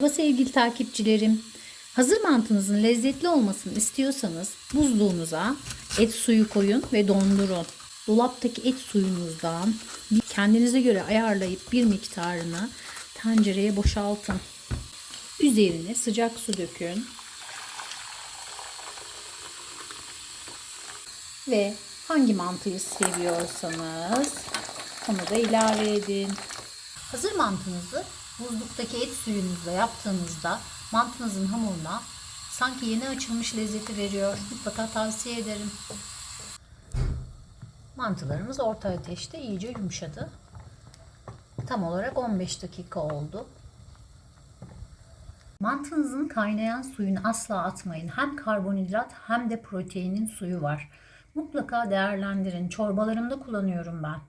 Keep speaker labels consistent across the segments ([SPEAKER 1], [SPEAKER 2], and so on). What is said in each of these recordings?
[SPEAKER 1] Merhaba sevgili takipçilerim. Hazır mantınızın lezzetli olmasını istiyorsanız buzluğunuza et suyu koyun ve dondurun. Dolaptaki et suyunuzdan kendinize göre ayarlayıp bir miktarını tencereye boşaltın. Üzerine sıcak su dökün. Ve hangi mantıyı seviyorsanız onu da ilave edin. Hazır mantınızı buzluktaki et suyunuzla yaptığınızda mantınızın hamuruna sanki yeni açılmış lezzeti veriyor. Mutlaka tavsiye ederim. Mantılarımız orta ateşte iyice yumuşadı. Tam olarak 15 dakika oldu. Mantınızın kaynayan suyunu asla atmayın. Hem karbonhidrat hem de proteinin suyu var. Mutlaka değerlendirin. Çorbalarımda kullanıyorum ben.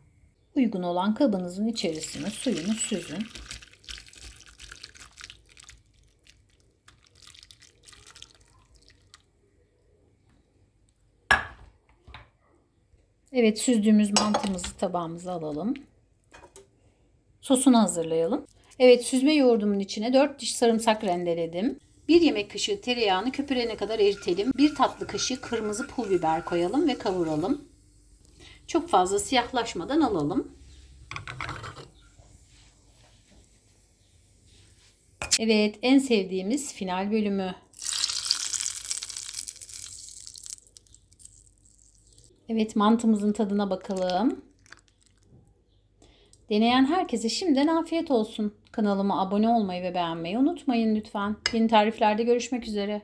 [SPEAKER 1] Uygun olan kabınızın içerisine suyunu süzün. Evet süzdüğümüz mantımızı tabağımıza alalım. Sosunu hazırlayalım. Evet süzme yoğurdumun içine 4 diş sarımsak rendeledim. 1 yemek kaşığı tereyağını köpürene kadar eritelim. 1 tatlı kaşığı kırmızı pul biber koyalım ve kavuralım. Çok fazla siyahlaşmadan alalım. Evet en sevdiğimiz final bölümü. Evet mantımızın tadına bakalım. Deneyen herkese şimdiden afiyet olsun. Kanalıma abone olmayı ve beğenmeyi unutmayın lütfen. Yeni tariflerde görüşmek üzere.